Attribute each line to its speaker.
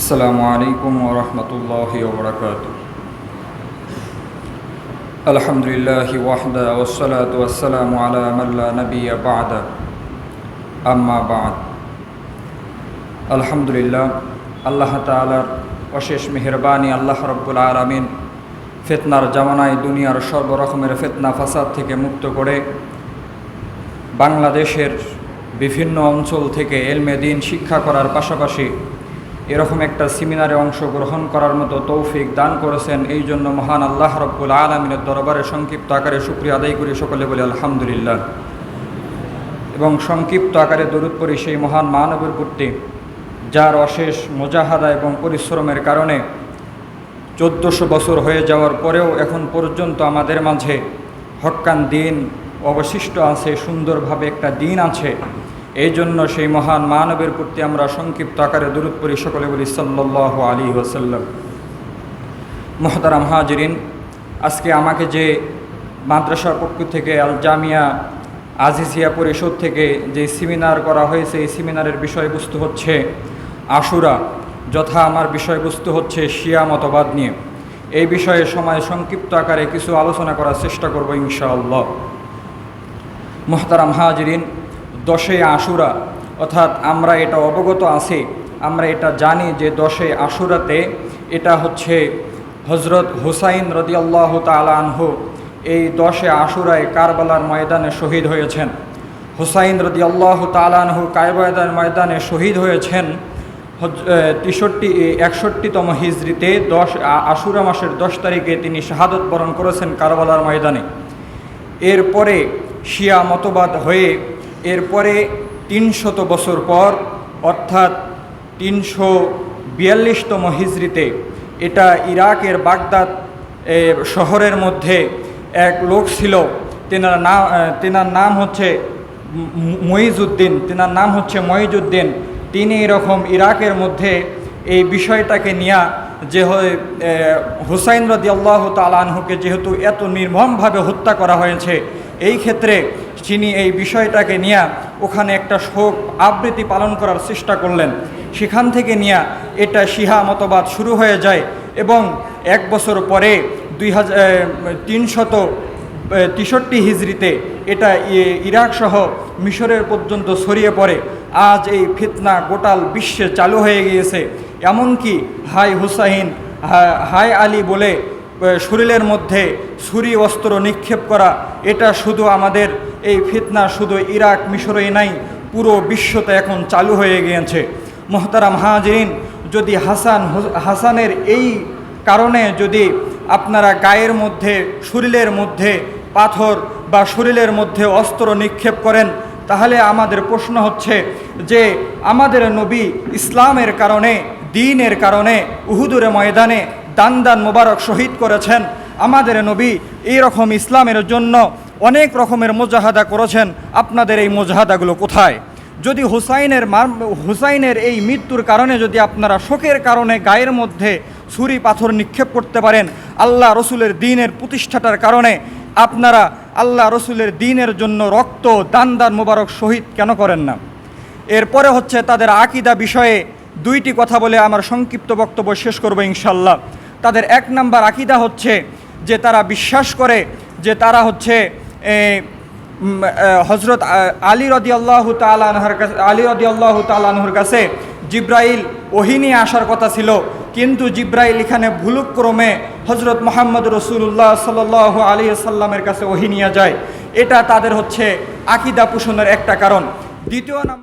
Speaker 1: السلام عليكم ورحمة الله وبركاته الحمد لله وحده والصلاة والسلام على من لا نبي بعد أما بعد আলহামদুলিল্লাহ আল্লাহ তালার অশেষ মেহরবানি আল্লাহ রব্বুল আলমিন ফেতনার জামানায় দুনিয়ার সর্বরকমের ফেতনা ফাসাদ থেকে মুক্ত করে বাংলাদেশের বিভিন্ন অঞ্চল থেকে এলমে দিন শিক্ষা করার পাশাপাশি এরকম একটা সেমিনারে অংশগ্রহণ করার মতো তৌফিক দান করেছেন। এই জন্য মহান আল্লাহ রব্বুল আলমিনের দরবারে সংক্ষিপ্ত আকারে শুক্রিয়া আদায় করি। সকলে বলে আলহামদুলিল্লাহ। এবং সংক্ষিপ্ত আকারে দরুদ পড়ি সেই মহান মানবের প্রতি যার অশেষ মোজাহাদা এবং পরিশ্রমের কারণে চোদ্দোশো বছর হয়ে যাওয়ার পরেও এখন পর্যন্ত আমাদের মাঝে হক্কান দিন অবশিষ্ট আছে, সুন্দরভাবে একটা দিন আছে। এই জন্য সেই মহান মানবের প্রতি আমরা সংক্ষিপ্ত আকারে দূরত পড়ি সকলে বলি সাল্লাহ আলী ওসাল্লাম মহতারাম হাজরিন, আজকে আমাকে যে মাদ্রাসার পক্ষ থেকে আল জামিয়া আজিজিয়া পরিষদ থেকে যে সেমিনার করা হয়েছে, এই সেমিনারের বিষয়বস্তু হচ্ছে আশুরা, যথা আমার বিষয়বস্তু হচ্ছে শিয়া মতবাদ নিয়ে। এই বিষয়ে সময় সংক্ষিপ্ত আকারে কিছু আলোচনা করার চেষ্টা করব ইনশাআল্লাহ। মোহতারাম হাজরিন দশে আশুরা, অর্থাৎ আমরা এটা অবগত আছি, আমরা এটা জানি যে দশে আশুরাতে এটা হচ্ছে হজরত হুসাইন রদিয়াল্লাহ তালানহু এই দশে আশুরায় কারবালার ময়দানে শহীদ হয়েছেন। হুসাইন রদিয়াল্লাহ তালানহু কারবালার ময়দানে শহীদ হয়েছেন তেষট্টি একষট্টিতম হিজড়িতে দশ আশুরা মাসের দশ তারিখে তিনি শাহাদত বরণ করেছেন কারবালার ময়দানে। এরপরে শিয়া মতবাদ হয়ে এরপরে তিনশত বছর পর, অর্থাৎ তিনশো বিয়াল্লিশতম হিজড়িতে এটা ইরাকের বাগদাদ শহরের মধ্যে এক লোক ছিল, তেনার নাম তেনার নাম হচ্ছে মহিজুদ্দিন তেনার নাম হচ্ছে মহিজুদ্দিন তিনি এরকম ইরাকের মধ্যে এই বিষয়টাকে নিয়ে যে হুসাইন রদি আল্লাহ তালানহুকে যেহেতু এত নির্মমভাবে হত্যা করা হয়েছে, এই ক্ষেত্রে তিনি এই বিষয়টাকে নিয়ে ওখানে একটা শোক আবৃত্তি পালন করার চেষ্টা করলেন, সেখান থেকে নিয়ে এটা শিহা মতবাদ শুরু হয়ে যায় এবং এক বছর পরে দুই হাজার তিনশত তেষট্টি হিজড়িতে এটা ইরাক সহ মিশরের পর্যন্ত ছড়িয়ে পড়ে। আজ এই ফিতনা গোটাল বিশ্বে চালু হয়ে গিয়েছে। এমনকি হাই হুসাইন হাই আলী বলে শরীরের মধ্যে ছুরি, অস্ত্র নিক্ষেপ করা, এটা শুধু আমাদের এই ফিতনা শুধু ইরাক, মিশরেই নাই, পুরো বিশ্বতে এখন চালু হয়ে গিয়েছে। মোহতারাম হাজরিন, যদি হাসান হাসানের এই কারণে যদি আপনারা গায়ের মধ্যে, শরীরের মধ্যে পাথর বা শরীরের মধ্যে অস্ত্র নিক্ষেপ করেন, তাহলে আমাদের প্রশ্ন হচ্ছে যে আমাদের নবী ইসলামের কারণে, দিনের কারণে, উহুদুরে ময়দানে দান দান মোবারক শহীদ করেছেন। আমাদের নবী এই রকম ইসলামের জন্য অনেক রকমের মোজাহাদা করেছেন। আপনাদের এই মোজাহাদাগুলো কোথায়? যদি হুসাইনের মার, হুসাইনের এই মৃত্যুর কারণে যদি আপনারা শোকের কারণে গায়ের মধ্যে ছুরি পাথর নিক্ষেপ করতে পারেন, আল্লাহ রসুলের দিনের প্রতিষ্ঠাটার কারণে আপনারা আল্লাহ রসুলের দিনের জন্য রক্ত দান দান মোবারক শহীদ কেন করেন না? এরপরে হচ্ছে তাদের আকিদা বিষয়ে দুইটি কথা বলে আমার সংক্ষিপ্ত বক্তব্য শেষ করব ইনশাল্লাহ তাদের এক নাম্বার আকিদা হচ্ছে যে তারা বিশ্বাস করে যে তারা হচ্ছে হজরত আলী রদি আল্লাহ তালানহার কাছে, আলী রদি আল্লাহ তালহর কাছে জিব্রাইল ওহিনী আসার কথা ছিল। কিন্তু জিব্রাইল এখানে ভুলুক্রমে হজরত মোহাম্মদ রসুল্লাহ সাল আলী সাল্লামের কাছে ওহিনিয়া যায়। এটা তাদের হচ্ছে আকিদা পোষণের একটা কারণ। দ্বিতীয় নাম